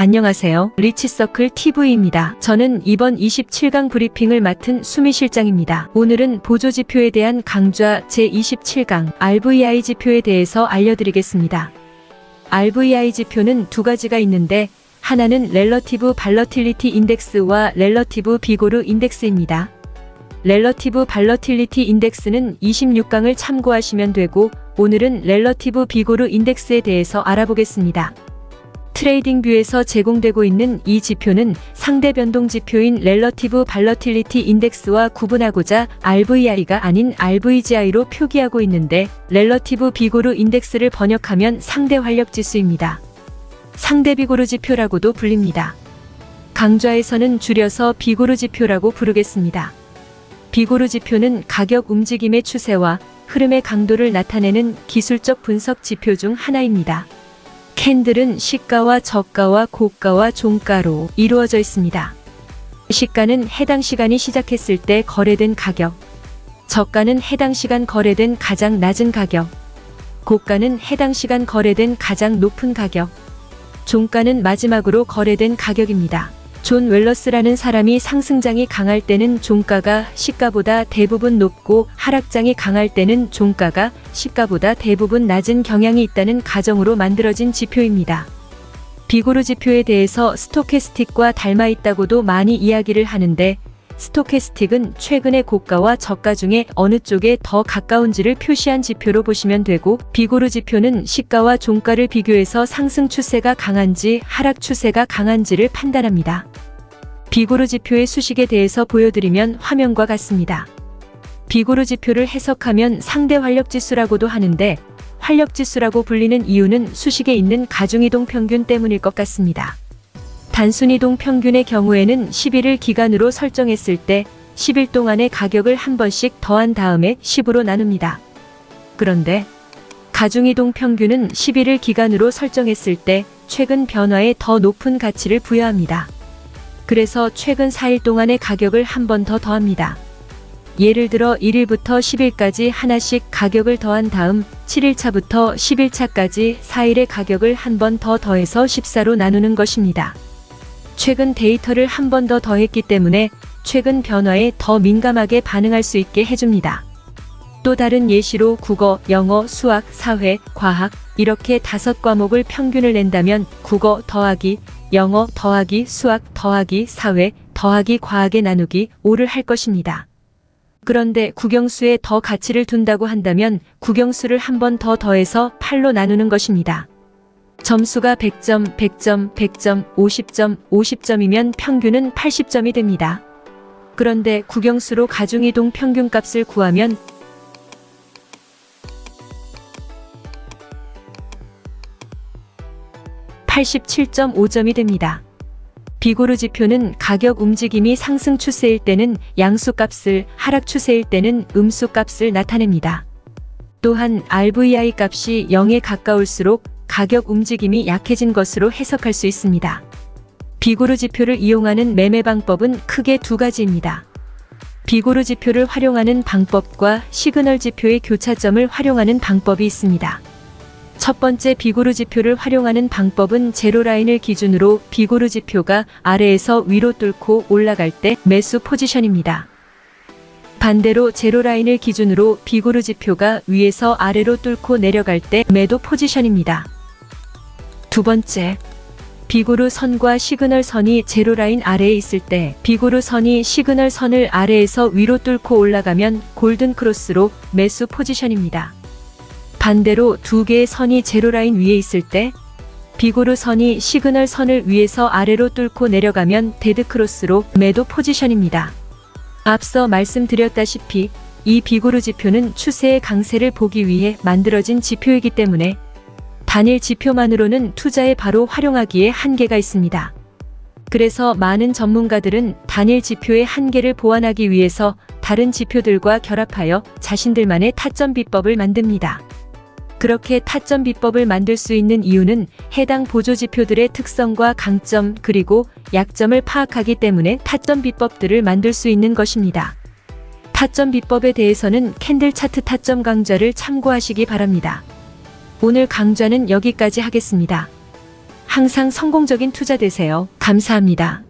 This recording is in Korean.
안녕하세요. 리치서클 TV입니다. 저는 이번 27강 브리핑을 맡은 수미 실장입니다. 오늘은 보조지표에 대한 강좌 제27강 RVI 지표에 대해서 알려드리겠습니다. RVI 지표는 두 가지가 있는데 하나는 렐러티브 발러틸리티 인덱스와 렐러티브 비고르 인덱스입니다. 렐러티브 발러틸리티 인덱스는 26강을 참고하시면 되고 오늘은 렐러티브 비고르 인덱스에 대해서 알아보겠습니다. 트레이딩 뷰에서 제공되고 있는 이 지표는 상대 변동 지표인 렐러티브 발러틸리티 인덱스와 구분하고자 RVI가 아닌 RVGI로 표기하고 있는데 렐러티브 비고르 인덱스를 번역하면 상대 활력 지수입니다. 상대 비고르 지표라고도 불립니다. 강좌에서는 줄여서 비고르 지표라고 부르겠습니다. 비고르 지표는 가격 움직임의 추세와 흐름의 강도를 나타내는 기술적 분석 지표 중 하나입니다. 캔들은 시가와 저가와 고가와 종가로 이루어져 있습니다. 시가는 해당 시간이 시작했을 때 거래된 가격, 저가는 해당 시간 거래된 가장 낮은 가격, 고가는 해당 시간 거래된 가장 높은 가격, 종가는 마지막으로 거래된 가격입니다. 존 웰러스라는 사람이 상승장이 강할 때는 종가가 시가보다 대부분 높고 하락장이 강할 때는 종가가 시가보다 대부분 낮은 경향이 있다는 가정으로 만들어진 지표입니다. 비고르 지표에 대해서 스토캐스틱과 닮아 있다고도 많이 이야기를 하는데 스토캐스틱은 최근의 고가와 저가 중에 어느 쪽에 더 가까운지를 표시한 지표로 보시면 되고 비고르 지표는 시가와 종가를 비교해서 상승 추세가 강한지 하락 추세가 강한지를 판단합니다. 비고르 지표의 수식에 대해서 보여드리면 화면과 같습니다. 비고르 지표를 해석하면 상대 활력 지수라고도 하는데 활력 지수라고 불리는 이유는 수식에 있는 가중이동 평균 때문일 것 같습니다. 단순이동 평균의 경우에는 10일을 기간으로 설정했을 때 10일 동안의 가격을 한 번씩 더한 다음에 10으로 나눕니다. 그런데 가중이동 평균은 11일 기간으로 설정했을 때 최근 변화에 더 높은 가치를 부여합니다. 그래서 최근 4일 동안의 가격을 한 번 더 더합니다. 예를 들어 1일부터 10일까지 하나씩 가격을 더한 다음 7일차부터 10일차까지 4일의 가격을 한 번 더 더해서 14로 나누는 것입니다. 최근 데이터를 한 번 더 더했기 때문에 최근 변화에 더 민감하게 반응할 수 있게 해줍니다. 또 다른 예시로 국어, 영어, 수학, 사회, 과학 이렇게 다섯 과목을 평균을 낸다면 국어 더하기 영어 더하기 수학 더하기 사회 더하기 과학에 나누기 5를 할 것입니다. 그런데 국영수에 더 가치를 둔다고 한다면 국영수를 한 번 더 더해서 8로 나누는 것입니다. 점수가 100점, 100점, 100점, 50점, 50점이면 평균은 80점이 됩니다. 그런데 국영수로 가중이동 평균값을 구하면 (87.5점이) 됩니다. 비고르 지표는 가격 움직임이 상승 추세일 때는 양수값을, 하락 추세일 때는 음수값을 나타냅니다. 또한 RVI 값이 0에 가까울수록 가격 움직임이 약해진 것으로 해석할 수 있습니다. 비고르 지표를 이용하는 매매 방법은 크게 두 가지입니다. 비고르 지표를 활용하는 방법과 시그널 지표의 교차점을 활용하는 방법이 있습니다. 첫 번째 비고르 지표를 활용하는 방법은 제로라인을 기준으로 비고르 지표가 아래에서 위로 뚫고 올라갈 때 매수 포지션입니다. 반대로 제로라인을 기준으로 비고르 지표가 위에서 아래로 뚫고 내려갈 때 매도 포지션입니다. 두 번째, 비고르 선과 시그널 선이 제로라인 아래에 있을 때 비고르 선이 시그널 선을 아래에서 위로 뚫고 올라가면 골든 크로스로 매수 포지션입니다. 반대로 두 개의 선이 제로라인 위에 있을 때 비고르 선이 시그널 선을 위에서 아래로 뚫고 내려가면 데드크로스로 매도 포지션입니다. 앞서 말씀드렸다시피 이 비고르 지표는 추세의 강세를 보기 위해 만들어진 지표이기 때문에 단일 지표만으로는 투자에 바로 활용하기에 한계가 있습니다. 그래서 많은 전문가들은 단일 지표의 한계를 보완하기 위해서 다른 지표들과 결합하여 자신들만의 타점 비법을 만듭니다. 그렇게 타점 비법을 만들 수 있는 이유는 해당 보조 지표들의 특성과 강점 그리고 약점을 파악하기 때문에 타점 비법들을 만들 수 있는 것입니다. 타점 비법에 대해서는 캔들 차트 타점 강좌를 참고하시기 바랍니다. 오늘 강좌는 여기까지 하겠습니다. 항상 성공적인 투자 되세요. 감사합니다.